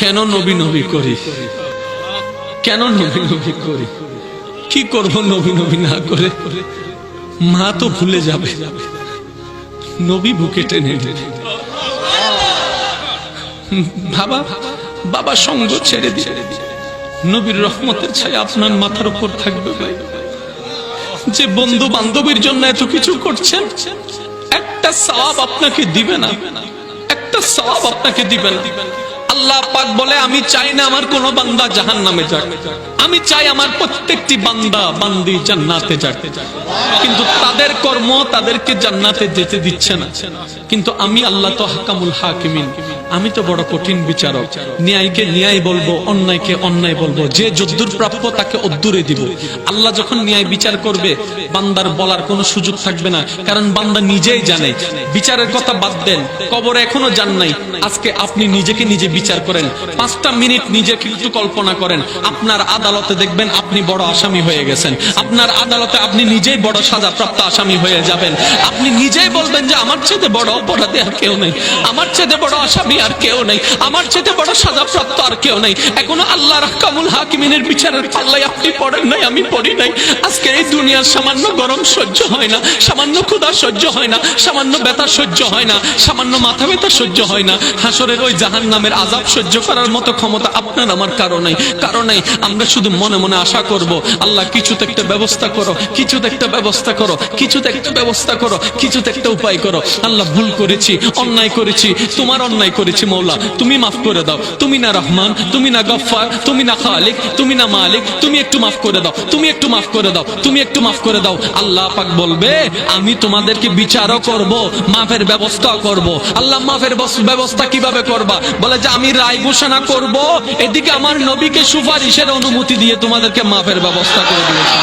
কেন নবী নবী করি? কেন নবী নবী করি? কি করব নবী নবী না করে? মা তো ভুলে যাবে। নবী বুকে টেনে বাবা বাবা সঙ্গ ছেড়ে দিয়ে নবীর রহমতের ছায়া আপনার মাথার উপর থাকবে ভাই। যে বন্ধু বান্ধবীর জন্য এত কিছু করছেন, একটা সওয়াব আপনাকে দিবে না। একটা সওয়াব আপনাকে দিবে না। আল্লাহ পাক বলে, আমি চাই না আমার কোন বান্দা জাহান নামে যাক। আমি চাই আমার প্রত্যেকটি বান্দা বান্দি জান্নাতে যাক। কিন্তু তাদের কর্ম তাদেরকে জান্নাতে যেতে দিচ্ছে না। কিন্তু আমি আল্লাহ তো হাকামুল হাকিমিন। আমি তো বড় কঠিন বিচারক। ন্যায়কে ন্যায় বলব, অন্যায়কে অন্যায় বলব। যে যদ্দুর প্রাপ্য তাকে অদ্দুরে দিব। আল্লাহ যখন ন্যায় বিচার করবে, বান্দার বলার কোনো সুযোগ থাকবে না। কারণ বান্দা নিজেই জানে। বিচারের কথা বাদ দেন। কবর এখনও জান নাই। আজকে আপনি নিজেকে নিজে বিচার করেন। পাঁচটা মিনিট নিজেকে একটু কল্পনা করেন। আপনার আদালতে দেখবেন আপনি বড় আসামি হয়ে গেছেন। আপনার আদালতে আপনি নিজেই বড় সাজাপ্রাপ্ত আসামি হয়ে যাবেন। আপনি নিজেই বলবেন যে, আমার চেয়ে বড় অপরাধী আর কেউ নেই। আমার চেয়ে বড় আসামি আর কেউ নেই। আমার চেয়ে বড় সাজাপ্রাপ্ত আর কেউ নেই। এখনও আল্লাহ রাহকামুল হাকিমিনের বিচারের পাল্লাই আপনি পড়েন নাই, আমি পড়ি নাই। আজকে এই দুনিয়ার সামান্য গরম সহ্য হয় না, সামান্য ক্ষুধা সহ্য হয় না, সামান্য ব্যথা সহ্য হয় না, সামান্য মাথা ব্যথা সহ্য হয় না। হাসরের ওই জাহান নামের আজাব সহ্য করার মতো ক্ষমতা আপনার, আমার কারণে কারণে আমরা শুধু মনে মনে আশা করব, আল্লাহ কিছুতে একটা ব্যবস্থা করো, কিছুতে একটা ব্যবস্থা করো, কিছুতে একটা ব্যবস্থা করো, কিছুতে একটা উপায় করো। আল্লাহ ভুল করেছি, অন্যায় করেছি, তোমার অন্যায় করেছি মৌলা, তুমি মাফ করে দাও। তুমি না রহমান, তুমি না গফফার, তুমি না খালিক, তুমি না মালিক, তুমি একটু মাফ করে দাও, তুমি একটু মাফ করে দাও, তুমি একটু মাফ করে দাও। আল্লাহ পাক বলবে, আমি তোমাদেরকে বিচারও করব, মাফের ব্যবস্থা করব। আল্লাহ মাফের ব্যবস্থা কীভাবে করবা? বলে যে আমি রায় ঘোষণা করব। এদিকে আমার নবীকে সুপারিশের অনুমতি দিয়ে তোমাদেরকে মাফের ব্যবস্থা করে দিয়েছি।